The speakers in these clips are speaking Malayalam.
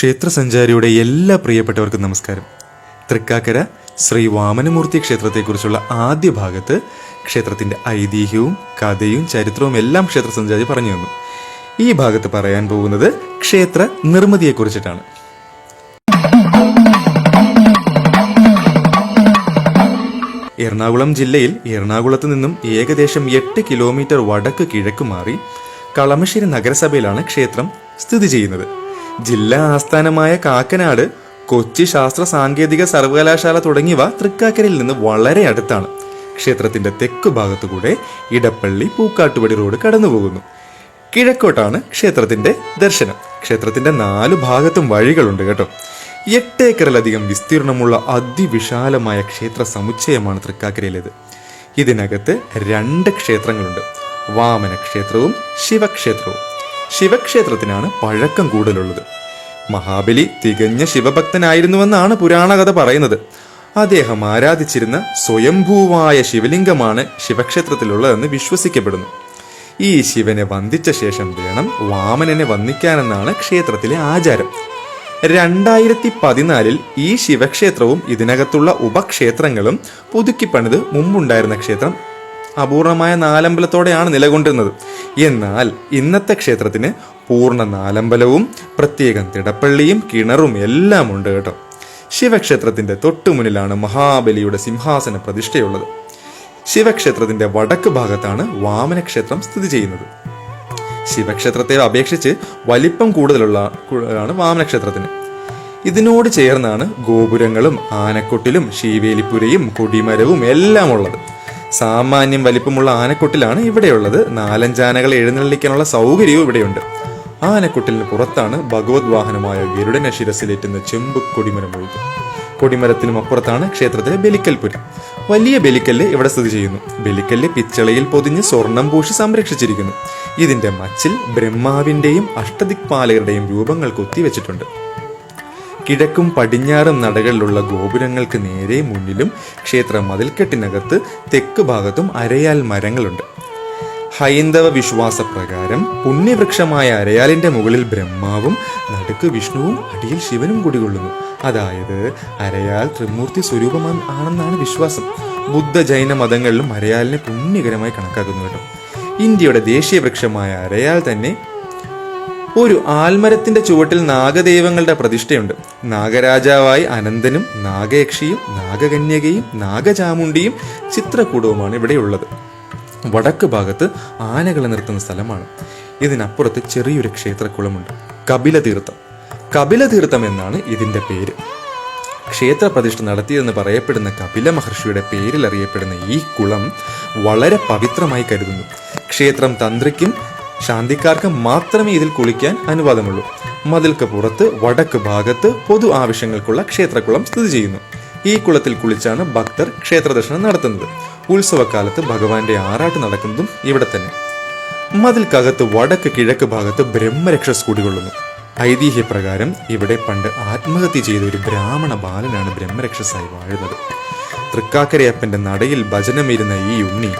ക്ഷേത്രസഞ്ചാരിയുടെ എല്ലാ പ്രിയപ്പെട്ടവർക്കും നമസ്കാരം. തൃക്കാക്കര ശ്രീ വാമനമൂർത്തി ക്ഷേത്രത്തെക്കുറിച്ചുള്ള ആദ്യ ഭാഗത്ത് ക്ഷേത്രത്തിന്റെ ഐതിഹ്യവും കഥയും ചരിത്രവും എല്ലാം ക്ഷേത്രസഞ്ചാരി പറഞ്ഞു തന്നു. ഈ ഭാഗത്ത് പറയാൻ പോകുന്നത് ക്ഷേത്ര നിർമ്മിതിയെക്കുറിച്ചിട്ടാണ്. എറണാകുളം ജില്ലയിൽ എറണാകുളത്ത് നിന്നും ഏകദേശം എട്ട് കിലോമീറ്റർ വടക്ക് കിഴക്ക് മാറി കളമശ്ശേരി നഗരസഭയിലാണ് ക്ഷേത്രം സ്ഥിതി ചെയ്യുന്നത്. ജില്ലാ ആസ്ഥാനമായ കാക്കനാട് കൊച്ചി ശാസ്ത്ര സാങ്കേതിക സർവകലാശാല തുടങ്ങിയവ തൃക്കാക്കരയിൽ നിന്ന് വളരെ അടുത്താണ്. ക്ഷേത്രത്തിന്റെ തെക്ക് ഭാഗത്തുകൂടെ ഇടപ്പള്ളി പൂക്കാട്ടുപടി റോഡ് കടന്നുപോകുന്നു. കിഴക്കോട്ടാണ് ക്ഷേത്രത്തിന്റെ ദർശനം. ക്ഷേത്രത്തിന്റെ നാലു ഭാഗത്തും വഴികളുണ്ട് കേട്ടോ. എട്ട് ഏക്കറിലധികം വിസ്തീർണമുള്ള അതിവിശാലമായ ക്ഷേത്ര സമുച്ചയമാണ് തൃക്കാക്കരയിലേത്. ഇതിനകത്ത് രണ്ട് ക്ഷേത്രങ്ങളുണ്ട്. വാമന ക്ഷേത്രവും ശിവക്ഷേത്രവും. ശിവക്ഷേത്രത്തിനാണ് പഴക്കം കൂടുതലുള്ളത്. മഹാബലി തികഞ്ഞ ശിവഭക്തനായിരുന്നുവെന്നാണ് പുരാണകഥ പറയുന്നത്. അദ്ദേഹം ആരാധിച്ചിരുന്ന സ്വയംഭൂവായ ശിവലിംഗമാണ് ശിവക്ഷേത്രത്തിലുള്ളതെന്ന് വിശ്വസിക്കപ്പെടുന്നു. ഈ ശിവനെ വന്ദിച്ച ശേഷം വേണം വാമനനെ വന്ദിക്കാനെന്നാണ് ക്ഷേത്രത്തിലെ ആചാരം. രണ്ടായിരത്തി പതിനാലിൽ ഈ ശിവക്ഷേത്രവും ഇതിനകത്തുള്ള ഉപക്ഷേത്രങ്ങളും പുതുക്കിപ്പണിത് മുമ്പുണ്ടായിരുന്ന ക്ഷേത്രം അപൂർണമായ നാലമ്പലത്തോടെയാണ് നിലകൊണ്ടിരുന്നത്. എന്നാൽ ഇന്നത്തെ ക്ഷേത്രത്തിന് പൂർണ നാലമ്പലവും പ്രത്യേകം തിടപ്പള്ളിയും കിണറും എല്ലാം ഉണ്ട് കേട്ടോ. ശിവക്ഷേത്രത്തിന്റെ തൊട്ടുമുന്നിലാണ് മഹാബലിയുടെ സിംഹാസന പ്രതിഷ്ഠയുള്ളത്. ശിവക്ഷേത്രത്തിന്റെ വടക്ക് ഭാഗത്താണ് വാമനക്ഷേത്രം സ്ഥിതി ചെയ്യുന്നത്. ശിവക്ഷേത്രത്തെ അപേക്ഷിച്ച് വലിപ്പം കൂടുതലുള്ള ആണ് വാമനക്ഷേത്രത്തിന്. ഇതിനോട് ചേർന്നാണ് ഗോപുരങ്ങളും ആനക്കൊട്ടിലും ശീവേലിപ്പുരയും കൊടിമരവും എല്ലാം ഉള്ളത്. സാമാന്യം വലിപ്പമുള്ള ആനക്കുട്ടിലാണ് ഇവിടെയുള്ളത്. നാലഞ്ചാനകളെ എഴുന്നള്ളിക്കാനുള്ള സൗകര്യവും ഇവിടെയുണ്ട്. ആനക്കൊട്ടിലിന് പുറത്താണ് ഭഗവത് വാഹനമായ ഗരുഡന ശിരസിലേറ്റുന്ന ചെമ്പ് കൊടിമരം ഒഴുകും കൊടിമരത്തിനും അപ്പുറത്താണ് ക്ഷേത്രത്തിലെ ബലിക്കൽപുരി. വലിയ ബലിക്കല്ല് ഇവിടെ സ്ഥിതി ചെയ്യുന്നു. ബലിക്കല്ല് പിച്ചളയിൽ പൊതിഞ്ഞ് സ്വർണം പൂശി സംരക്ഷിച്ചിരിക്കുന്നു. ഇതിന്റെ മച്ചിൽ ബ്രഹ്മാവിന്റെയും അഷ്ടദിക്പാലകരുടെയും രൂപങ്ങൾ കൊത്തിവെച്ചിട്ടുണ്ട്. കിഴക്കും പടിഞ്ഞാറും നടകളിലുള്ള ഗോപുരങ്ങൾക്ക് നേരെ മുന്നിലും ക്ഷേത്ര മതിൽക്കെട്ടിനകത്ത് തെക്ക് ഭാഗത്തും അരയാൽ മരങ്ങളുണ്ട്. ഹൈന്ദവ വിശ്വാസ പ്രകാരം പുണ്യവൃക്ഷമായ അരയാലിന്റെ മുകളിൽ ബ്രഹ്മാവും നടുക്ക് വിഷ്ണുവും അടിയിൽ ശിവനും കുടികൊള്ളുന്നു. അതായത് അരയാൽ ത്രിമൂർത്തി സ്വരൂപമാ ആണെന്നാണ് വിശ്വാസം. ബുദ്ധ ജൈന മതങ്ങളിലും അരയാലിനെ പുണ്യകരമായി കണക്കാക്കുന്നു കേട്ടോ. ഇന്ത്യയുടെ ദേശീയ വൃക്ഷമായ അരയാൽ തന്നെ ഒരു ആൽമരത്തിന്റെ ചുവട്ടിൽ നാഗദൈവങ്ങളുടെ പ്രതിഷ്ഠയുണ്ട്. നാഗരാജാവായി അനന്തനും നാഗയക്ഷിയും നാഗകന്യകയും നാഗചാമുണ്ടിയും ചിത്രകൂടവുമാണ് ഇവിടെയുള്ളത് വടക്ക് ഭാഗത്ത് ആനകളെ നിർത്തുന്ന സ്ഥലമാണ്. ഇതിനപ്പുറത്ത് ചെറിയൊരു ക്ഷേത്രക്കുളമുണ്ട്. കപിലതീർത്ഥം. കപിലതീർത്ഥം എന്നാണ് ഇതിന്റെ പേര്. ക്ഷേത്ര പ്രതിഷ്ഠ നടത്തിയതെന്ന് പറയപ്പെടുന്ന കപില മഹർഷിയുടെ പേരിൽ അറിയപ്പെടുന്ന ഈ കുളം വളരെ പവിത്രമായി കരുതുന്നു. ക്ഷേത്രം തന്ത്രിക്കും ശാന്തിക്കാർക്കും മാത്രമേ ഇതിൽ കുളിക്കാൻ അനുവാദമുള്ളൂ. മതിൽക്ക് പുറത്ത് വടക്ക് ഭാഗത്ത് പൊതു ആവശ്യങ്ങൾക്കുള്ള ക്ഷേത്രക്കുളം സ്ഥിതി ചെയ്യുന്നു. ഈ കുളത്തിൽ കുളിച്ചാണ് ഭക്തർ ക്ഷേത്രദർശനം നടത്തുന്നത്. ഉത്സവകാലത്ത് ഭഗവാന്റെ ആറാട്ട് നടക്കുന്നതും ഇവിടെ തന്നെ. മതിൽക്കകത്ത് വടക്ക് കിഴക്ക് ഭാഗത്ത് ബ്രഹ്മരക്ഷസ് കുടികൊള്ളുന്നു ഐതിഹ്യപ്രകാരം ഇവിടെ പണ്ട് ആത്മഹത്യ ചെയ്ത ഒരു ബ്രാഹ്മണ ബാലനാണ് ബ്രഹ്മരക്ഷസായി വാഴുന്നത്. തൃക്കാക്കരയപ്പന്റെ നടയിൽ ഭജനമിരുന്ന ഈ ഉണ്ണി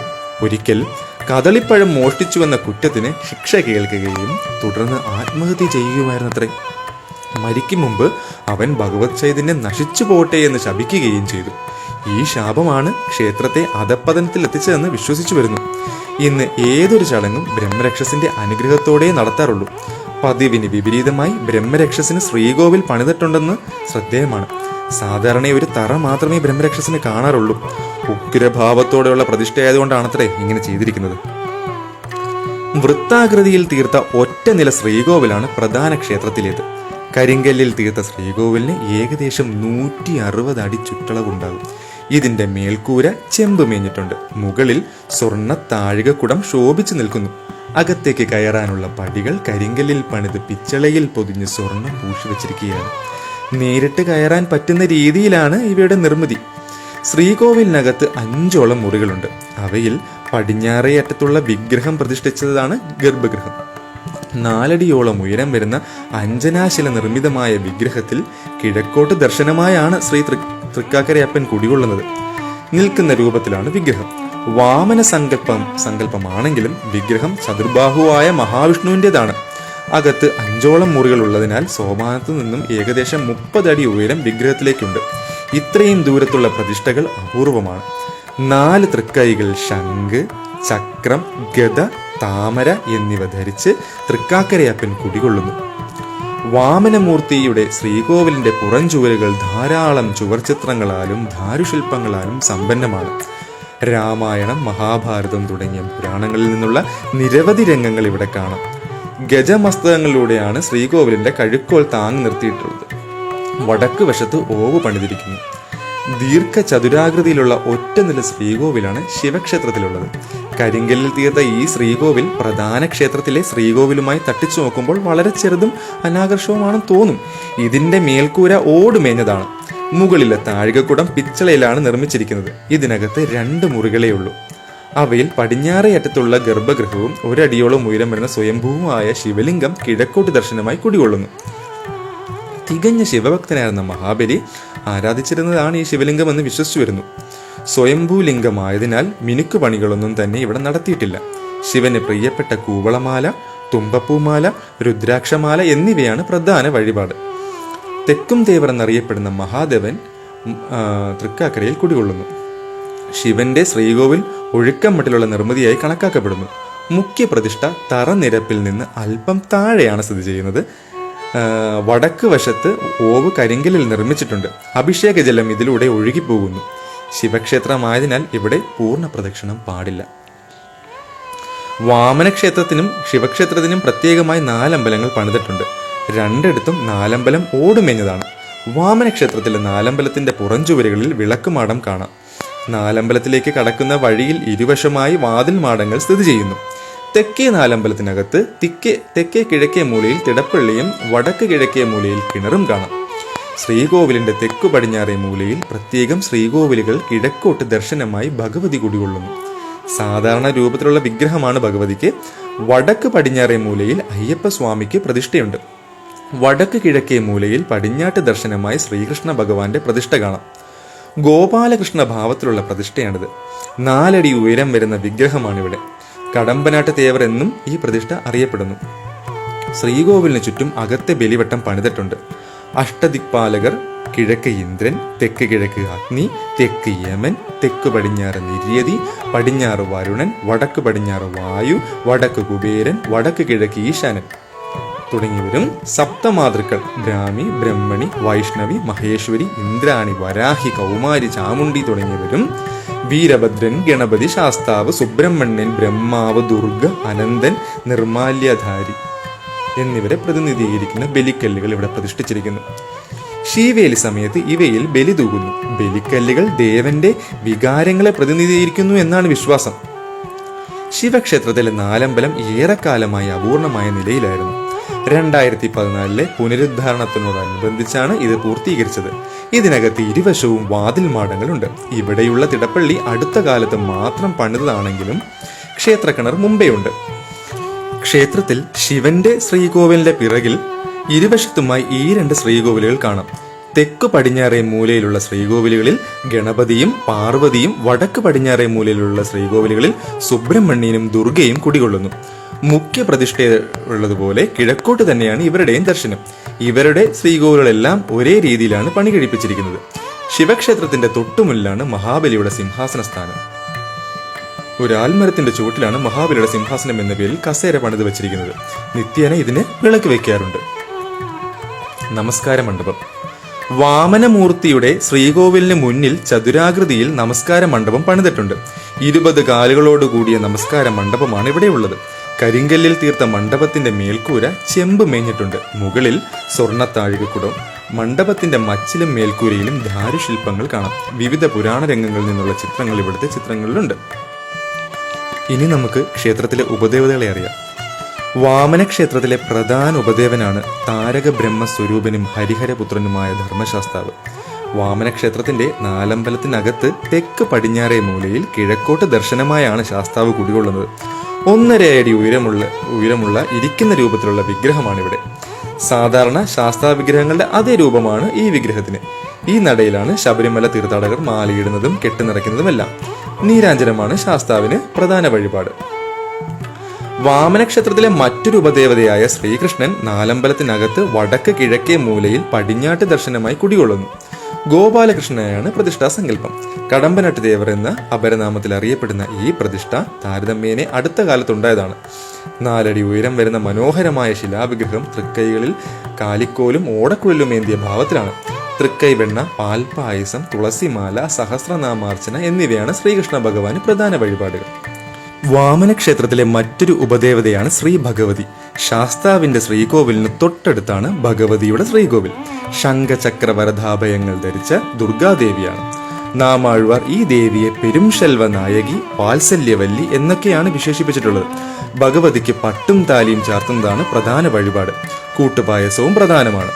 ഒരിക്കൽ കദളിപ്പഴം മോഷ്ടിച്ചുവെന്ന കുറ്റത്തിന് ശിക്ഷ കേൾക്കുകയും തുടർന്ന് ആത്മഹത്യ ചെയ്യുകയുമായിരുന്നത്രേ. മരിക്കും മുമ്പ് അവൻ ഭഗവത് ചൈതന്യം നശിച്ചു പോട്ടെ എന്ന് ശപിക്കുകയും ചെയ്തു. ഈ ശാപമാണ് ക്ഷേത്രത്തെ അധപ്പതനത്തിൽ എത്തിച്ചതെന്ന് വിശ്വസിച്ചു വരുന്നു. ഇന്ന് ഏതൊരു ചടങ്ങും ബ്രഹ്മരക്ഷസിന്റെ അനുഗ്രഹത്തോടെ നടത്താറുള്ളൂ. പതിവിന് വിപരീതമായി ബ്രഹ്മരക്ഷസിന് ശ്രീകോവിൽ പണിതിട്ടുണ്ടെന്ന് ശ്രദ്ധേയമാണ്. സാധാരണ ഒരു തറ മാത്രമേ ബ്രഹ്മരക്ഷസിന് കാണാറുള്ളൂ. ഉഗ്രഭാവത്തോടെയുള്ള പ്രതിഷ്ഠയായതുകൊണ്ടാണത്രേ ഇങ്ങനെ ചെയ്തിരിക്കുന്നത്. വൃത്താകൃതിയിൽ തീർത്ത ഒറ്റ നില ശ്രീകോവിലാണ് പ്രധാന ക്ഷേത്രത്തിലേത്. കരിങ്കല്ലിൽ തീർത്ത ശ്രീകോവിലിന് ഏകദേശം നൂറ്റി അറുപത് അടി ചുറ്റളവുണ്ടാകും. ഇതിന്റെ മേൽക്കൂര ചെമ്പ് മേഞ്ഞിട്ടുണ്ട്. മുകളിൽ സ്വർണ താഴികക്കുടം ശോഭിച്ചു നിൽക്കുന്നു. അകത്തേക്ക് കയറാനുള്ള പടികൾ കരിങ്കല്ലിൽ പണിത് പിച്ചളയിൽ പൊതിഞ്ഞ് സ്വർണം പൂശി വച്ചിരിക്കുകയാണ്. നേരിട്ട് കയറാൻ പറ്റുന്ന രീതിയിലാണ് ഇവയുടെ നിർമ്മിതി. ശ്രീകോവിലിനകത്ത് അഞ്ചോളം മുറികളുണ്ട്. അവയിൽ പടിഞ്ഞാറേ അറ്റത്തുള്ള വിഗ്രഹം പ്രതിഷ്ഠിച്ചതാണ് ഗർഭഗൃഹം. നാലടിയോളം ഉയരം വരുന്ന അഞ്ജനാശില നിർമ്മിതമായ വിഗ്രഹത്തിൽ കിഴക്കോട്ട് ദർശനമായാണ് ശ്രീ തൃ തൃക്കാക്കരയപ്പൻ കുടികൊള്ളുന്നത്. നിൽക്കുന്ന രൂപത്തിലാണ് വിഗ്രഹം. വാമന സങ്കല്പം സങ്കല്പമാണെങ്കിലും വിഗ്രഹം ചതുർബാഹുവായ മഹാവിഷ്ണുവിന്റെതാണ്. അകത്ത് അഞ്ചോളം മുറികൾ ഉള്ളതിനാൽ സോപാനത്തു നിന്നും ഏകദേശം മുപ്പതടി ഉയരം വിഗ്രഹത്തിലേക്കുണ്ട്. ഇത്രയും ദൂരത്തുള്ള പ്രതിഷ്ഠകൾ അപൂർവമാണ്. നാല് തൃക്കൈകൾ ശംഖ് ചക്രം ഗത താമര എന്നിവ ധരിച്ച് തൃക്കാക്കരയപ്പൻ കുടികൊള്ളുന്നു. വാമനമൂർത്തിയുടെ ശ്രീകോവിലിന്റെ പുറംചുവരുകൾ ധാരാളം ചുവർചിത്രങ്ങളാലും ധാരുശില്പങ്ങളാലും സമ്പന്നമാണ്. രാമായണം മഹാഭാരതം തുടങ്ങിയ പുരാണങ്ങളിൽ നിന്നുള്ള നിരവധി രംഗങ്ങൾ ഇവിടെ കാണാം. ഗജമസ്തകങ്ങളിലൂടെയാണ് ശ്രീകോവിലിന്റെ കഴുക്കോൽ താങ്ങി നിർത്തിയിട്ടുള്ളത്. വടക്ക് വശത്ത് ഓവ് പണിതിരിക്കുന്നു. ദീർഘ ചതുരാകൃതിയിലുള്ള ഒറ്റനില ശ്രീകോവിലാണ് ശിവക്ഷേത്രത്തിലുള്ളത്. കരിങ്കല്ലിൽ തീർത്ത ഈ ശ്രീകോവിൽ പ്രധാന ക്ഷേത്രത്തിലെ ശ്രീകോവിലുമായി തട്ടിച്ചു നോക്കുമ്പോൾ വളരെ ചെറുതും അനാകർഷവുമാണെന്ന് തോന്നും. ഇതിന്റെ മേൽക്കൂര ഓടുമേഞ്ഞതാണ്. മുകളിലെ താഴികക്കുടം പിച്ചളയിലാണ് നിർമ്മിച്ചിരിക്കുന്നത്. ഇതിനകത്ത് രണ്ട് മുറികളേ ഉള്ളൂ അവയിൽ പടിഞ്ഞാറേ അറ്റത്തുള്ള ഗർഭഗൃഹവും ഒരടിയോളം ഉയരം വരുന്ന സ്വയംഭൂവുമായ ശിവലിംഗം കിഴക്കോട്ട് ദർശനമായി കുടികൊള്ളുന്നു. തികഞ്ഞ ശിവഭക്തനായിരുന്ന മഹാബലി ആരാധിച്ചിരുന്നതാണ് ഈ ശിവലിംഗം എന്ന് വിശ്വസിച്ചു വരുന്നു. സ്വയംഭൂലിംഗമായതിനാൽ മിനുക്ക് പണികളൊന്നും തന്നെ ഇവിടെ നടത്തിയിട്ടില്ല. ശിവന് പ്രിയപ്പെട്ട കൂവളമാല തുമ്പപ്പൂമാല രുദ്രാക്ഷമാല എന്നിവയാണ് പ്രധാന വഴിപാട്. തെക്കും ദേവർ എന്നറിയപ്പെടുന്ന മഹാദേവൻ തൃക്കാക്കരയിൽ കുടികൊള്ളുന്നു. ശിവന്റെ ശ്രീകോവിൽ ഒഴുക്കമട്ടിലുള്ള നിർമ്മിതിയായി കണക്കാക്കപ്പെടുന്നു. മുഖ്യ പ്രതിഷ്ഠ തറനിരപ്പിൽ നിന്ന് അല്പം താഴെയാണ് സ്ഥിതി ചെയ്യുന്നത്. വടക്ക് വശത്ത് ഓവ് കരിങ്കലിൽ നിർമ്മിച്ചിട്ടുണ്ട്. അഭിഷേക ജലം ഇതിലൂടെ ഒഴുകിപ്പോകുന്നു. ശിവക്ഷേത്രമായതിനാൽ ഇവിടെ പൂർണ പ്രദക്ഷിണം പാടില്ല. വാമനക്ഷേത്രത്തിനും ശിവക്ഷേത്രത്തിനും പ്രത്യേകമായി നാലമ്പലങ്ങൾ പണിതിട്ടുണ്ട്. രണ്ടിടത്തും നാലമ്പലം ഓടുമേഞ്ഞതാണ്. വാമനക്ഷേത്രത്തിലെ നാലമ്പലത്തിന്റെ പുറംചുവരുകളിൽ വിളക്കുമാടം കാണാം. നാലമ്പലത്തിലേക്ക് കടക്കുന്ന വഴിയിൽ ഇരുവശമായി വാതിൽ മാടങ്ങൾ സ്ഥിതി ചെയ്യുന്നു. തെക്കേ നാലമ്പലത്തിനകത്ത് തിക്കേ തെക്കേ കിഴക്കേ മൂലയിൽ തിടപ്പള്ളിയും വടക്ക് കിഴക്കേ മൂലയിൽ കിണറും കാണാം. ശ്രീകോവിലിന്റെ തെക്കു പടിഞ്ഞാറേ മൂലയിൽ പ്രത്യേകം ശ്രീകോവിലുകൾ കിഴക്കോട്ട് ദർശനമായി ഭഗവതി കുടികൊള്ളുന്നു. സാധാരണ രൂപത്തിലുള്ള വിഗ്രഹമാണ് ഭഗവതിക്ക്. വടക്ക് പടിഞ്ഞാറേ മൂലയിൽ അയ്യപ്പ സ്വാമിക്ക് പ്രതിഷ്ഠയുണ്ട്. വടക്ക് കിഴക്കേ മൂലയിൽ പടിഞ്ഞാട്ട് ദർശനമായി ശ്രീകൃഷ്ണ ഭഗവാന്റെ പ്രതിഷ്ഠ കാണാം. ഗോപാലകൃഷ്ണ ഭാവത്തിലുള്ള പ്രതിഷ്ഠയാണിത്. നാലടി ഉയരം വരുന്ന വിഗ്രഹമാണിവിടെ. കടമ്പനാട്ട് തേവർ എന്നും ഈ പ്രതിഷ്ഠ അറിയപ്പെടുന്നു. ശ്രീകോവിലിന് ചുറ്റും അകത്തെ ബലിവട്ടം പണിതിട്ടുണ്ട്. അഷ്ടദിക്പാലകർ കിഴക്ക് ഇന്ദ്രൻ തെക്ക് കിഴക്ക് അഗ്നി തെക്ക് യമൻ തെക്ക് പടിഞ്ഞാറ് നിര്യതി പടിഞ്ഞാറ് വരുണൻ വടക്ക് പടിഞ്ഞാറ് വായു വടക്ക് കുബേരൻ വടക്ക് കിഴക്ക് ഈശാനൻ. തുടങ്ങിയവരും സപ്തമാതൃക്കൾ. ബ്രാഹ്മി ബ്രഹ്മണി വൈഷ്ണവി മഹേശ്വരി ഇന്ദ്രാണി വരാഹി കൗമാരി ചാമുണ്ടി തുടങ്ങിയവരും വീരഭദ്രൻ ഗണപതി ശാസ്താവ് സുബ്രഹ്മണ്യൻ ബ്രഹ്മാവ് ദുർഗ അനന്തൻ നിർമാല്യധാരി എന്നിവരെ പ്രതിനിധീകരിക്കുന്ന ബലിക്കല്ലുകൾ ഇവിടെ പ്രതിഷ്ഠിച്ചിരിക്കുന്നു. ശീവേലി സമയത്ത് ഇവയിൽ ബലി തൂകുന്നു. ബലിക്കല്ലുകൾ ദേവന്റെ വികാരങ്ങളെ പ്രതിനിധീകരിക്കുന്നു എന്നാണ് വിശ്വാസം. ശിവക്ഷേത്രത്തിലെ നാലമ്പലം ഏറെക്കാലമായി അപൂർണമായ നിലയിലായിരുന്നു. രണ്ടായിരത്തി പതിനാലിലെ പുനരുദ്ധാരണത്തിനോടനുബന്ധിച്ചാണ് ഇത് പൂർത്തീകരിച്ചത്. ഇതിനകത്ത് ഇരുവശവും വാതിൽ മാടങ്ങളുണ്ട്. ഇവിടെയുള്ള തിടപ്പള്ളി അടുത്ത കാലത്ത് മാത്രം പണിതതാണെങ്കിലും ക്ഷേത്രക്കിണർ മുമ്പേയുണ്ട്. ക്ഷേത്രത്തിൽ ശിവന്റെ ശ്രീകോവിലിന്റെ പിറകിൽ ഇരുവശത്തുമായി ഈ രണ്ട് ശ്രീകോവിലുകൾ കാണാം. തെക്ക് പടിഞ്ഞാറേ മൂലയിലുള്ള ശ്രീകോവിലുകളിൽ ഗണപതിയും പാർവതിയും വടക്ക് പടിഞ്ഞാറേ മൂലയിലുള്ള ശ്രീകോവിലുകളിൽ സുബ്രഹ്മണ്യനും ദുർഗയും കുടികൊള്ളുന്നു. മുഖ്യ പ്രതിഷ്ഠയുള്ളതുപോലെ കിഴക്കോട്ട് തന്നെയാണ് ഇവരുടെയും ദർശനം. ഇവരുടെ ശ്രീകോവിലുകളെല്ലാം ഒരേ രീതിയിലാണ് പണി കഴിപ്പിച്ചിരിക്കുന്നത് ശിവക്ഷേത്രത്തിന്റെ തൊട്ടുമുല്ലാണ് മഹാബലിയുടെ സിംഹാസന സ്ഥാനം ഒരു ആൽമരത്തിന്റെ ചുവട്ടിലാണ് മഹാബലിയുടെ സിംഹാസനം എന്ന പേരിൽ കസേര പണിത് വെച്ചിരിക്കുന്നത്. നിത്യേന ഇതിന് വിളക്ക് വെക്കാറുണ്ട്. നമസ്കാര മണ്ഡപം. വാമനമൂർത്തിയുടെ ശ്രീകോവിലിന് മുന്നിൽ ചതുരാകൃതിയിൽ നമസ്കാര മണ്ഡപം പണിതിട്ടുണ്ട്. ഇരുപത് കാലുകളോട് കൂടിയ നമസ്കാര മണ്ഡപമാണ് ഇവിടെയുള്ളത്. കരിങ്കല്ലിൽ തീർത്ത മണ്ഡപത്തിന്റെ മേൽക്കൂര ചെമ്പ് മേഞ്ഞിട്ടുണ്ട്. മുകളിൽ സ്വർണത്താഴികക്കുടം മണ്ഡപത്തിന്റെ മച്ചിലും മേൽക്കൂരയിലും ധാരുശില്പങ്ങൾ കാണാം. വിവിധ പുരാണ രംഗങ്ങളിൽ നിന്നുള്ള ചിത്രങ്ങൾ ഇവിടുത്തെ ചിത്രങ്ങളിലുണ്ട്. ഇനി നമുക്ക് ക്ഷേത്രത്തിലെ ഉപദേവതകളെ അറിയാം. വാമന ക്ഷേത്രത്തിലെ പ്രധാന ഉപദേവനാണ് താരക ബ്രഹ്മസ്വരൂപനും ഹരിഹരപുത്രനുമായ ധർമ്മശാസ്താവ്. വാമന ക്ഷേത്രത്തിന്റെ നാലമ്പലത്തിനകത്ത് തെക്ക് പടിഞ്ഞാറേ മൂലയിൽ കിഴക്കോട്ട് ദർശനമായാണ് ശാസ്താവ് കുടികൊള്ളുന്നത്. ഒന്നര അടി ഉയരമുള്ള ഉയരമുള്ള ഇരിക്കുന്ന രൂപത്തിലുള്ള വിഗ്രഹമാണ് ഇവിടെ സാധാരണ ശാസ്ത്ര വിഗ്രഹങ്ങളുടെ അതേ രൂപമാണ് ഈ വിഗ്രഹത്തിന്. ഈ നടയിലാണ് ശബരിമല തീർത്ഥാടകർ മാലയിടുന്നതും കെട്ടുനിറയ്ക്കുന്നതുമെല്ലാം. നീരാഞ്ജനമാണ് ശാസ്താവിന് പ്രധാന വഴിപാട്. വാമനക്ഷേത്രത്തിലെ മറ്റൊരു ഉപദേവതയായ ശ്രീകൃഷ്ണൻ നാലമ്പലത്തിനകത്ത് വടക്ക് കിഴക്കേ മൂലയിൽ പടിഞ്ഞാട്ട് ദർശനമായി കുടികൊള്ളുന്നു. ഗോപാലകൃഷ്ണനാണ് പ്രതിഷ്ഠാ സങ്കല്പം. കടമ്പനട്ട് ദേവർ എന്ന അപരനാമത്തിൽ അറിയപ്പെടുന്ന ഈ പ്രതിഷ്ഠ താരതമ്യേനെ അടുത്ത കാലത്തുണ്ടായതാണ്. നാലടി ഉയരം വരുന്ന മനോഹരമായ ശിലാവിഗ്രഹം തൃക്കൈകളിൽ കാലിക്കോലും ഓടക്കുഴലും ഏന്തിയ ഭാവത്തിലാണ്. തൃക്കൈ വെണ്ണ പാൽപായസം തുളസിമാല സഹസ്രനാമാർച്ചന എന്നിവയാണ് ശ്രീകൃഷ്ണ ഭഗവാന് പ്രധാന വഴിപാടുകൾ. വാമന ക്ഷേത്രത്തിലെ മറ്റൊരു ഉപദേവതയാണ് ശ്രീ ഭഗവതി. ശാസ്താവിന്റെ ശ്രീകോവിലിന് തൊട്ടടുത്താണ് ഭഗവതിയുടെ ശ്രീകോവിൽ. ശംഖചക്രവരധാഭയങ്ങൾ ധരിച്ച ദുർഗാദേവിയാണ്. നാമാഴ്വാർ ഈ ദേവിയെ പെരുംശെൽവ നായകി വാത്സല്യവല്ലി എന്നൊക്കെയാണ് വിശേഷിപ്പിച്ചിട്ടുള്ളത്. ഭഗവതിക്ക് പട്ടും താലിയും ചാർത്തുന്നതാണ് പ്രധാന വഴിപാട്. കൂട്ടുപായസവും പ്രധാനമാണ്.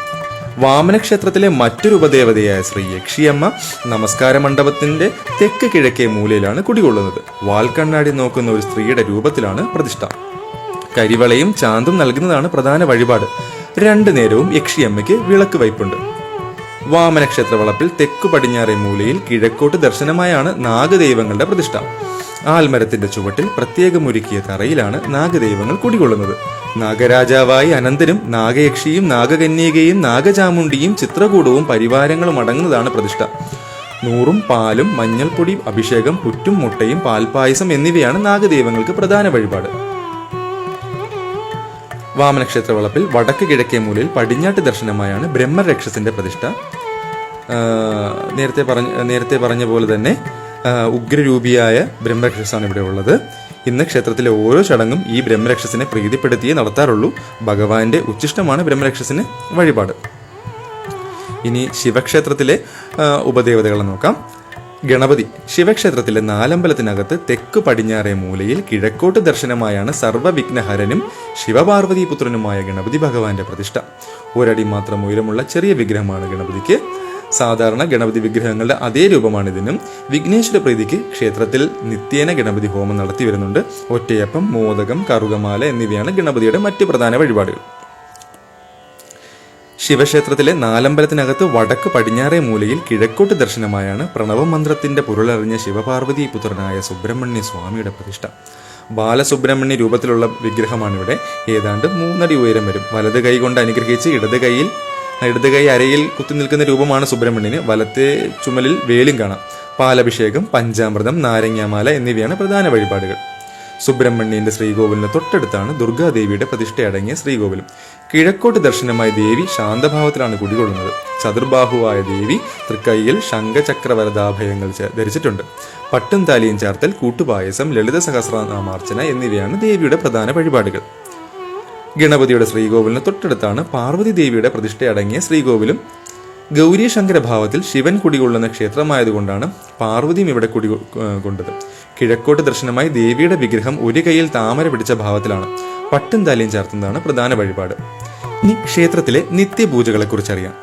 വാമനക്ഷേത്രത്തിലെ മറ്റൊരു ഉപദേവതയായ ശ്രീ യക്ഷിയമ്മ നമസ്കാര മണ്ഡപത്തിന്റെ തെക്ക് കിഴക്കേ മൂലയിലാണ് കുടികൊള്ളുന്നത്. വാൽക്കണ്ണാടി നോക്കുന്ന ഒരു സ്ത്രീയുടെ രൂപത്തിലാണ് പ്രതിഷ്ഠ. കരിവളയും ചാന്തും നൽകുന്നതാണ് പ്രധാന വഴിപാട്. രണ്ടു നേരവും യക്ഷിയമ്മയ്ക്ക് വിളക്ക് വയ്പുണ്ട് വാമനക്ഷേത്ര വളപ്പിൽ തെക്കു പടിഞ്ഞാറേ മൂലയിൽ കിഴക്കോട്ട് ദർശനമായാണ് നാഗദൈവങ്ങളുടെ പ്രതിഷ്ഠ. ആൽമരത്തിന്റെ ചുവട്ടിൽ പ്രത്യേകമൊരുക്കിയ തറയിലാണ് നാഗദൈവങ്ങൾ കുടികൊള്ളുന്നത്. നാഗരാജാവായി അനന്തരും നാഗയക്ഷിയും നാഗകന്യകയും നാഗചാമുണ്ടിയും ചിത്രകൂടവും പരിവാരങ്ങളും അടങ്ങുന്നതാണ് പ്രതിഷ്ഠ. നൂറും പാലും മഞ്ഞൾപ്പൊടി അഭിഷേകം പുറ്റും മുട്ടയും പാൽപായസം എന്നിവയാണ് നാഗദൈവങ്ങൾക്ക് പ്രധാന വഴിപാട്. വാമനക്ഷേത്ര വളപ്പിൽ വടക്ക് കിഴക്കേ മൂലയിൽ പടിഞ്ഞാട്ട് ദർശനമായാണ് ബ്രഹ്മരക്ഷസിന്റെ പ്രതിഷ്ഠ. നേരത്തെ പറഞ്ഞ നേരത്തെ പറഞ്ഞ പോലെ തന്നെ ഉഗ്രരൂപിയായ ബ്രഹ്മരക്ഷസാണ് ഇവിടെ ഉള്ളത്. ഇന്ന് ക്ഷേത്രത്തിലെ ഓരോ ചടങ്ങും ഈ ബ്രഹ്മരക്ഷസിനെ പ്രീതിപ്പെടുത്തിയേ നടത്താറുള്ളൂ. ഭഗവാന്റെ ഉച്ചിഷ്ടമാണ് ബ്രഹ്മരക്ഷസിന് വഴിപാട്. ഇനി ശിവക്ഷേത്രത്തിലെ ഉപദേവതകളെ നോക്കാം. ഗണപതി ശിവക്ഷേത്രത്തിലെ നാലമ്പലത്തിനകത്ത് തെക്ക് പടിഞ്ഞാറേ മൂലയിൽ കിഴക്കോട്ട് ദർശനമായാണ് സർവവിഘ്നഹരനും ശിവപാർവതി പുത്രനുമായ ഗണപതി ഭഗവാന്റെ പ്രതിഷ്ഠ. ഒരടി മാത്രം ഉയരമുള്ള ചെറിയ വിഗ്രഹമാണ് ഗണപതിക്ക്. സാധാരണ ഗണപതി വിഗ്രഹങ്ങളുടെ അതേ രൂപമാണ് ഇതിനും. വിഘ്നേശ്വര പ്രീതിക്ക് ക്ഷേത്രത്തിൽ നിത്യേന ഗണപതി ഹോമം നടത്തി വരുന്നുണ്ട്. ഒറ്റയപ്പം മോദകം കറുകമാല എന്നിവയാണ് ഗണപതിയുടെ മറ്റ് പ്രധാന വഴിപാടുകൾ. ശിവക്ഷേത്രത്തിലെ നാലമ്പലത്തിനകത്ത് വടക്ക് പടിഞ്ഞാറേ മൂലയിൽ കിഴക്കോട്ട് ദർശനമായാണ് പ്രണവമന്ത്രത്തിന്റെ പൊരുളറിഞ്ഞ ശിവപാർവതി പുത്രനായ സുബ്രഹ്മണ്യ സ്വാമിയുടെ പ്രതിഷ്ഠ. ബാലസുബ്രഹ്മണ്യ രൂപത്തിലുള്ള വിഗ്രഹമാണിവിടെ. ഏതാണ്ട് മൂന്നടി ഉയരം വരും. വലത് കൈ കൊണ്ട് അനുഗ്രഹിച്ച് ഇടത് കൈയിൽ ഇടത് കൈ അരയിൽ കുത്തി നിൽക്കുന്ന രൂപമാണ് സുബ്രഹ്മണ്യന്. വലത്തെ ചുമലിൽ വേലും കാണാം. പാലഭിഷേകം പഞ്ചാമൃതം നാരങ്ങാമാല എന്നിവയാണ് പ്രധാന വഴിപാടുകൾ. സുബ്രഹ്മണ്യന്റെ ശ്രീകോവിലിന് തൊട്ടടുത്താണ് ദുർഗാദേവിയുടെ പ്രതിഷ്ഠയടങ്ങിയ ശ്രീകോവിലും. കിഴക്കോട്ട് ദർശനമായ ദേവി ശാന്തഭാവത്തിലാണ് കുടികൊള്ളുന്നത്. ചതുർബാഹുവായ ദേവി തൃക്കൈയിൽ ശംഖചക്രവരദാഭയങ്ങൾ ചേ- ധരിച്ചിട്ടുണ്ട്. പട്ടും താലിയും ചേർത്തൽ കൂട്ടുപായസം ലളിത സഹസ്രനാമാർച്ചന എന്നിവയാണ് ദേവിയുടെ പ്രധാന വഴിപാടുകൾ. ഗണപതിയുടെ ശ്രീകോവിലിന് തൊട്ടടുത്താണ് പാർവതി ദേവിയുടെ പ്രതിഷ്ഠയടങ്ങിയ ശ്രീകോവിലും. ഗൗരി ശങ്കര ഭാവത്തിൽ ശിവൻ കുടികൊള്ളുന്ന ക്ഷേത്രമായതുകൊണ്ടാണ് പാർവതിയും ഇവിടെ കുടി കൊണ്ടത്. കിഴക്കോട്ട് ദർശനമായി ദേവിയുടെ വിഗ്രഹം ഒരു കൈയിൽ താമര പിടിച്ച ഭാവത്തിലാണ് പട്ടും താലിയും ചേർത്തുന്നതാണ് പ്രധാന വഴിപാട്. ഇനി ക്ഷേത്രത്തിലെ നിത്യപൂജകളെ കുറിച്ച് അറിയാം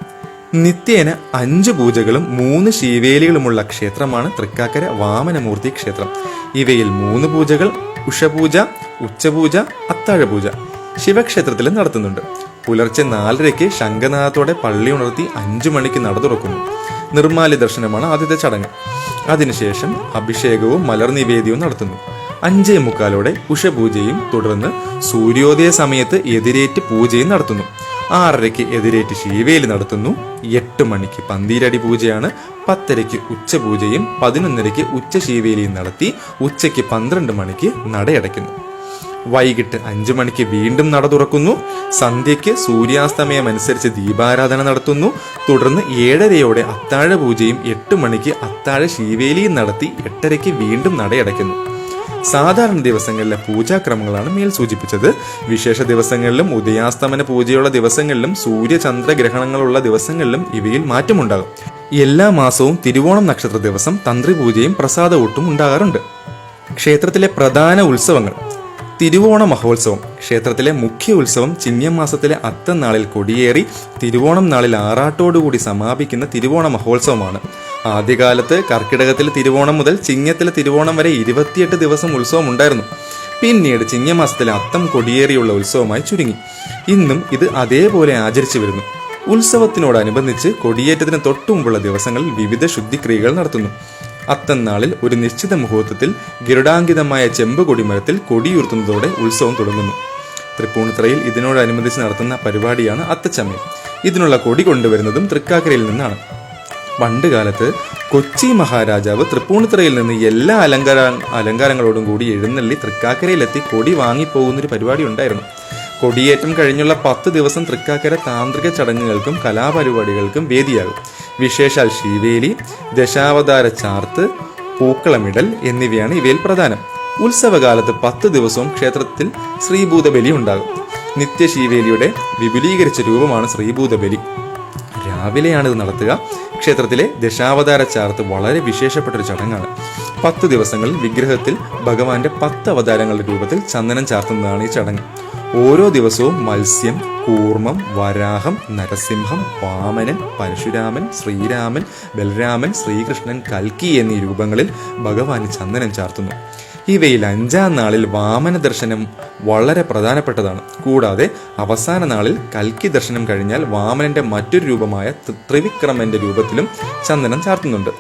നിത്യേന അഞ്ച് പൂജകളും മൂന്ന് ശിവേലികളുമുള്ള ക്ഷേത്രമാണ് തൃക്കാക്കര വാമനമൂർത്തി ക്ഷേത്രം. ഇവയിൽ മൂന്ന് പൂജകൾ ഉഷപൂജ ഉച്ചപൂജ അത്താഴപൂജ. ശിവക്ഷേത്രത്തിലും നടത്തുന്നുണ്ട്. പുലർച്ചെ നാലരയ്ക്ക് ശംഖനാഥത്തോടെ പള്ളി ഉണർത്തി അഞ്ചു മണിക്ക് നട തുറക്കുന്നു. നിർമ്മാല്യ ദർശനമാണ് ആദ്യത്തെ ചടങ്ങ്. അതിനുശേഷം അഭിഷേകവും മലർ നിവേദ്യവും നടത്തുന്നു. അഞ്ചേ മുക്കാലോടെ ഉഷപൂജയും തുടർന്ന് സൂര്യോദയ സമയത്ത് എതിരേറ്റ് പൂജയും നടത്തുന്നു. ആറരയ്ക്ക് എതിരേറ്റ് ശീവേലി നടത്തുന്നു. എട്ട് മണിക്ക് പന്തീരടി പൂജയാണ്. പത്തരയ്ക്ക് ഉച്ചപൂജയും പതിനൊന്നരയ്ക്ക് ഉച്ച ശീവേലിയും നടത്തി ഉച്ചയ്ക്ക് പന്ത്രണ്ട് മണിക്ക് നടയടയ്ക്കുന്നു. വൈകിട്ട് അഞ്ചു മണിക്ക് വീണ്ടും നട തുറക്കുന്നു. സന്ധ്യയ്ക്ക് സൂര്യാസ്തമയം അനുസരിച്ച് ദീപാരാധന നടത്തുന്നു. തുടർന്ന് ഏഴരയോടെ അത്താഴ പൂജയും എട്ട് മണിക്ക് അത്താഴ ശീവേലിയും നടത്തി എട്ടരയ്ക്ക് വീണ്ടും നടയടയ്ക്കുന്നു സാധാരണ ദിവസങ്ങളിലെ പൂജാക്രമങ്ങളാണ് മേൽ സൂചിപ്പിച്ചത്. വിശേഷ ദിവസങ്ങളിലും ഉദയാസ്തമന പൂജയുള്ള ദിവസങ്ങളിലും സൂര്യചന്ദ്ര ഗ്രഹണങ്ങളുള്ള ദിവസങ്ങളിലും ഇവയിൽ മാറ്റമുണ്ടാകും. എല്ലാ മാസവും തിരുവോണം നക്ഷത്ര ദിവസം തന്ത്രി പൂജയും പ്രസാദ ഊട്ടും ഉണ്ടാകാറുണ്ട്. ക്ഷേത്രത്തിലെ പ്രധാന ഉത്സവങ്ങൾ. തിരുവോണ മഹോത്സവം. ക്ഷേത്രത്തിലെ മുഖ്യ ഉത്സവം ചിങ്ങം മാസത്തിലെ അത്തം നാളിൽ കൊടിയേറി തിരുവോണം നാളിൽ ആറാട്ടോടുകൂടി സമാപിക്കുന്ന തിരുവോണ മഹോത്സവമാണ്. ആദ്യകാലത്ത് കർക്കിടകത്തിലെ തിരുവോണം മുതൽ ചിങ്ങത്തിലെ തിരുവോണം വരെ ഇരുപത്തിയെട്ട് ദിവസം ഉത്സവം ഉണ്ടായിരുന്നു. പിന്നീട് ചിങ്ങമാസത്തിലെ അത്തം കൊടിയേറിയുള്ള ഉത്സവമായി ചുരുങ്ങി. ഇന്നും ഇത് അതേപോലെ ആചരിച്ചു വരുന്നു. ഉത്സവത്തിനോടനുബന്ധിച്ച് കൊടിയേറ്റത്തിന് തൊട്ടുമുമ്പുള്ള ദിവസങ്ങളിൽ വിവിധ ശുദ്ധിക്രിയകൾ നടത്തുന്നു. അത്തന്നാളിൽ ഒരു നിശ്ചിത മുഹൂർത്തത്തിൽ ഗരുഡാങ്കിതമായ ചെമ്പ് കൊടിമരത്തിൽ കൊടിയുയർത്തുന്നതോടെ ഉത്സവം തുടങ്ങുന്നു. തൃപ്പൂണിത്തറയിൽ ഇതിനോടനുബന്ധിച്ച് നടത്തുന്ന പരിപാടിയാണ് അത്തച്ചമയം. ഇതിനുള്ള കൊടി കൊണ്ടുവരുന്നതും തൃക്കാക്കരയിൽ നിന്നാണ്. പണ്ട് കാലത്ത് കൊച്ചി മഹാരാജാവ് തൃപ്പൂണിത്തറയിൽ നിന്ന് എല്ലാ അലങ്കാര അലങ്കാരങ്ങളോടും കൂടി എഴുന്നള്ളി തൃക്കാക്കരയിലെത്തി കൊടി വാങ്ങിപ്പോകുന്നൊരു പരിപാടി ഉണ്ടായിരുന്നു. കൊടിയേറ്റം കഴിഞ്ഞുള്ള പത്ത് ദിവസം തൃക്കാക്കര താന്ത്രിക ചടങ്ങുകൾക്കും കലാപരിപാടികൾക്കും വേദിയാകും. വിശേഷാൽ ശീവേലി ദശാവതാര ചാർത്ത് പൂക്കളമിടൽ എന്നിവയാണ് ഇവയിൽ പ്രധാനം. ഉത്സവകാലത്ത് പത്ത് ദിവസവും ക്ഷേത്രത്തിൽ ശ്രീഭൂതബലി ഉണ്ടാകും. നിത്യശീവേലിയുടെ വിപുലീകരിച്ച രൂപമാണ് ശ്രീഭൂതബലി. രാവിലെയാണ് ഇത് നടത്തുക. ക്ഷേത്രത്തിലെ ദശാവതാര ചാർത്ത് വളരെ വിശേഷപ്പെട്ടൊരു ചടങ്ങാണ്. പത്ത് ദിവസങ്ങളിൽ വിഗ്രഹത്തിൽ ഭഗവാന്റെ പത്ത് അവതാരങ്ങളുടെ രൂപത്തിൽ ചന്ദനം ചാർത്തുന്നതാണ് ഈ ചടങ്ങ്. ഓരോ ദിവസവും മത്സ്യം കൂർമ്മം വരാഹം നരസിംഹം വാമനൻ പരശുരാമൻ ശ്രീരാമൻ ബലരാമൻ ശ്രീകൃഷ്ണൻ കൽക്കി എന്നീ രൂപങ്ങളിൽ ഭഗവാന് ചന്ദനം ചാർത്തുന്നു. ഇവയിൽ അഞ്ചാം നാളിൽ വാമന ദർശനം വളരെ പ്രധാനപ്പെട്ടതാണ്. കൂടാതെ അവസാന നാളിൽ കൽക്കി ദർശനം കഴിഞ്ഞാൽ വാമനന്റെ മറ്റൊരു രൂപമായ ത്രിവിക്രമന്റെ രൂപത്തിലും ചന്ദനം ചാർത്തുന്നുണ്ട്.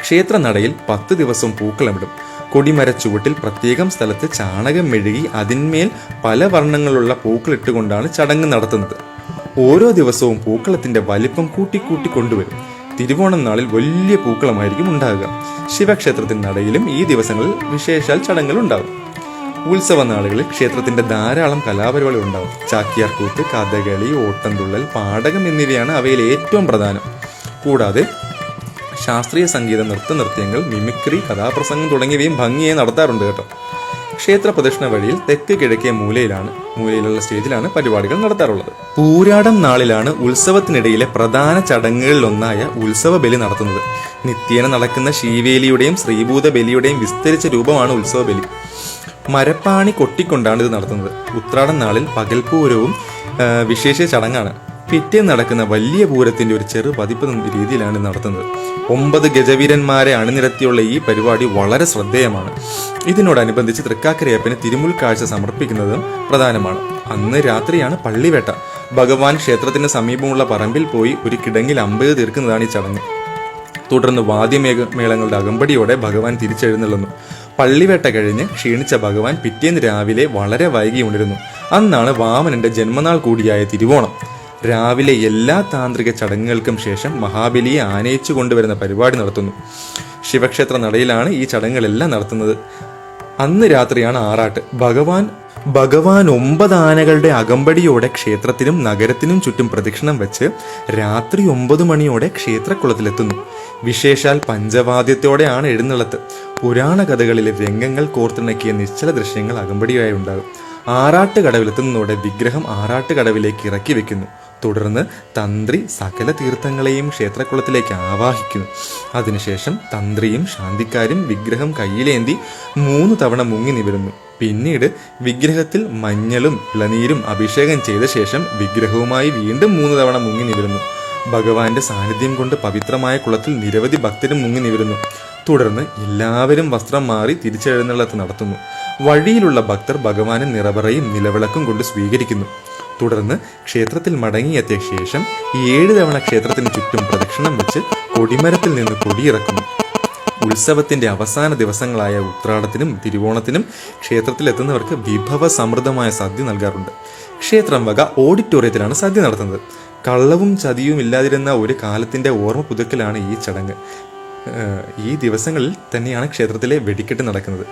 ക്ഷേത്രനടയിൽ പത്ത് ദിവസം പൂക്കളമിടും. കൊടിമര ചുവട്ടിൽ പ്രത്യേകം സ്ഥലത്ത് ചാണകം മെഴുകി അതിന്മേൽ പല വർണങ്ങളുള്ള പൂക്കളിട്ടുകൊണ്ടാണ് ചടങ്ങ് നടത്തുന്നത്. ഓരോ ദിവസവും പൂക്കളത്തിന്റെ വലിപ്പം കൂട്ടിക്കൂട്ടി കൊണ്ടുവരും. തിരുവോണം നാളിൽ വലിയ പൂക്കളമായിരിക്കും ഉണ്ടാകുക. ശിവക്ഷേത്രത്തിന്റെ നടയിലും ഈ ദിവസങ്ങളിൽ വിശേഷാൽ ചടങ്ങുകൾ ഉണ്ടാകും. ഉത്സവ നാളുകളിൽ ക്ഷേത്രത്തിന്റെ ധാരാളം കലാപരിപാടികൾ ഉണ്ടാകും. ചാക്യാർ കൂത്ത് കഥകളി ഓട്ടംതുള്ളൽ പാടകം എന്നിവയാണ് അവയിൽ ഏറ്റവും പ്രധാനം. കൂടാതെ ശാസ്ത്രീയ സംഗീത നൃത്ത നൃത്യങ്ങൾ മിമിക്രി കഥാപ്രസംഗം തുടങ്ങിയവയും ഭംഗിയായി നടത്താറുണ്ട് കേട്ടോ. ക്ഷേത്ര പ്രദക്ഷിണ വഴിയിൽ തെക്ക് കിഴക്കേ മൂലയിലാണ് മൂലയിലുള്ള സ്റ്റേജിലാണ് പരിപാടികൾ നടത്താറുള്ളത്. പൂരാടം നാളിലാണ് ഉത്സവത്തിനിടയിലെ പ്രധാന ചടങ്ങുകളിലൊന്നായ ഉത്സവ ബലി നടത്തുന്നത്. നിത്യേന നടക്കുന്ന ശീവേലിയുടെയും ശ്രീഭൂത ബലിയുടെയും വിസ്തരിച്ച രൂപമാണ് ഉത്സവ ബലി. മരപ്പാണി കൊട്ടിക്കൊണ്ടാണ് ഇത് നടത്തുന്നത്. ഉത്രാടം നാളിൽ പകൽപൂരവും വിശേഷ ചടങ്ങാണ്. പിറ്റേന്ന് നടക്കുന്ന വലിയ പൂരത്തിന്റെ ഒരു ചെറു പതിപ്പ് രീതിയിലാണ് നടത്തുന്നത്. ഒമ്പത് ഗജവീരന്മാരെ അണിനിരത്തിയുള്ള ഈ പരിപാടി വളരെ ശ്രദ്ധേയമാണ്. ഇതിനോടനുബന്ധിച്ച് തൃക്കാക്കരയപ്പന് തിരുമുൽ കാഴ്ച സമർപ്പിക്കുന്നതും പ്രധാനമാണ്. അന്ന് രാത്രിയാണ് പള്ളിവേട്ട. ഭഗവാൻ ക്ഷേത്രത്തിന് സമീപമുള്ള പറമ്പിൽ പോയി ഒരു കിടങ്ങിൽ അമ്പത് തീർക്കുന്നതാണ് ഈ ചടങ്ങ്. തുടർന്ന് വാദ്യമേഘ മേളങ്ങളുടെ അകമ്പടിയോടെ ഭഗവാൻ തിരിച്ചെഴുന്നള്ളുന്നു. പള്ളിവേട്ട കഴിഞ്ഞ് ക്ഷീണിച്ച ഭഗവാൻ പിറ്റേന്ന് രാവിലെ വളരെ വൈകി ഉണരുന്നു അന്നാണ് വാമനന്റെ ജന്മനാൾ കൂടിയായ തിരുവോണം. രാവിലെ എല്ലാ താന്ത്രിക ചടങ്ങുകൾക്കും ശേഷം മഹാബലിയെ ആനയിച്ചു കൊണ്ടുവരുന്ന പരിപാടി നടത്തുന്നു. ശിവക്ഷേത്ര നടയിലാണ് ഈ ചടങ്ങുകളെല്ലാം നടത്തുന്നത്. അന്ന് രാത്രിയാണ് ആറാട്ട്. ഭഗവാൻ ഭഗവാൻ ഒമ്പത് ആനകളുടെ അകമ്പടിയോടെ ക്ഷേത്രത്തിനും നഗരത്തിനും ചുറ്റും പ്രദക്ഷിണം വെച്ച് രാത്രി ഒമ്പത് മണിയോടെ ക്ഷേത്രക്കുളത്തിലെത്തുന്നു. വിശേഷാൽ പഞ്ചവാദ്യത്തോടെയാണ് എഴുന്നള്ളത്ത്. പുരാണ കഥകളിലെ രംഗങ്ങൾ കോർത്തിണക്കിയ നിശ്ചല ദൃശ്യങ്ങൾ അകമ്പടിയായി ഉണ്ടാകും ആറാട്ട് കടവിലെത്തുന്നതോടെ വിഗ്രഹം ആറാട്ട് കടവിലേക്ക് ഇറക്കി വെക്കുന്നു. തുടർന്ന് തന്ത്രി സകല തീർത്ഥങ്ങളെയും ക്ഷേത്രക്കുളത്തിലേക്ക് ആവാഹിക്കുന്നു. അതിനുശേഷം തന്ത്രിയും ശാന്തിക്കാരും വിഗ്രഹം കയ്യിലേന്തി മൂന്ന് തവണ മുങ്ങി നിവരുന്നു. പിന്നീട് വിഗ്രഹത്തിൽ മഞ്ഞളും ഇളനീരും അഭിഷേകം ചെയ്ത ശേഷം വിഗ്രഹവുമായി വീണ്ടും മൂന്ന് തവണ മുങ്ങി നിവരുന്നു. ഭഗവാന്റെ സാന്നിധ്യം കൊണ്ട് പവിത്രമായ കുളത്തിൽ നിരവധി ഭക്തരും മുങ്ങി നിവരുന്നു. തുടർന്ന് എല്ലാവരും വസ്ത്രം മാറി തിരിച്ചെഴുന്നള്ളത്ത് നടത്തുന്നു. വഴിയിലുള്ള ഭക്തർ ഭഗവാനെ നിറവറയും നിലവിളക്കും കൊണ്ട് സ്വീകരിക്കുന്നു. തുടർന്ന് ക്ഷേത്രത്തിൽ മടങ്ങിയെത്തിയ ശേഷം ഈ ഏഴ് തവണ ക്ഷേത്രത്തിന് ചുറ്റും പ്രദക്ഷിണം വെച്ച് കൊടിമരത്തിൽ നിന്ന് കൊടിയിറക്കുന്നു. ഉത്സവത്തിന്റെ അവസാന ദിവസങ്ങളായ ഉത്രാടത്തിനും തിരുവോണത്തിനും ക്ഷേത്രത്തിലെത്തുന്നവർക്ക് വിഭവ സമൃദ്ധമായ സദ്യ നൽകാറുണ്ട്. ക്ഷേത്രം വക ഓഡിറ്റോറിയത്തിലാണ് സദ്യ നടത്തുന്നത്. കള്ളവും ചതിയും ഇല്ലാതിരുന്ന ഒരു കാലത്തിന്റെ ഓർമ്മ പുതുക്കലാണ് ഈ ചടങ്ങ്. ഈ ദിവസങ്ങളിൽ തന്നെയാണ് ക്ഷേത്രത്തിലെ വെടിക്കെട്ട് നടക്കുന്നത്.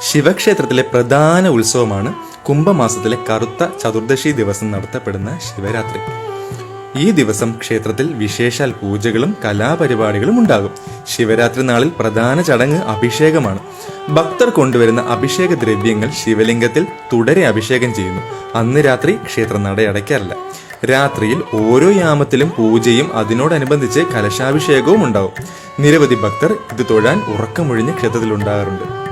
ശിവക്ഷേത്രത്തിലെ പ്രധാന ഉത്സവമാണ് കുംഭമാസത്തിലെ കറുത്ത ചതുർദശി ദിവസം നടത്തപ്പെടുന്ന ശിവരാത്രി. ഈ ദിവസം ക്ഷേത്രത്തിൽ വിശേഷാൽ പൂജകളും കലാപരിപാടികളും ഉണ്ടാകും. ശിവരാത്രി നാളിൽ പ്രധാന ചടങ്ങ് അഭിഷേകമാണ്. ഭക്തർ കൊണ്ടുവരുന്ന അഭിഷേക ദ്രവ്യങ്ങൾ ശിവലിംഗത്തിൽ തുടരെ അഭിഷേകം ചെയ്യുന്നു. അന്ന് രാത്രി ക്ഷേത്രം നടയടയ്ക്കാറില്ല രാത്രിയിൽ ഓരോ യാമത്തിലും പൂജയും അതിനോടനുബന്ധിച്ച് കലശാഭിഷേകവും ഉണ്ടാവും. നിരവധി ഭക്തർ ഇത് തൊഴാൻ ഉറക്കമൊഴിഞ്ഞ് ക്ഷേത്രത്തിൽ ഉണ്ടാകാറുണ്ട്.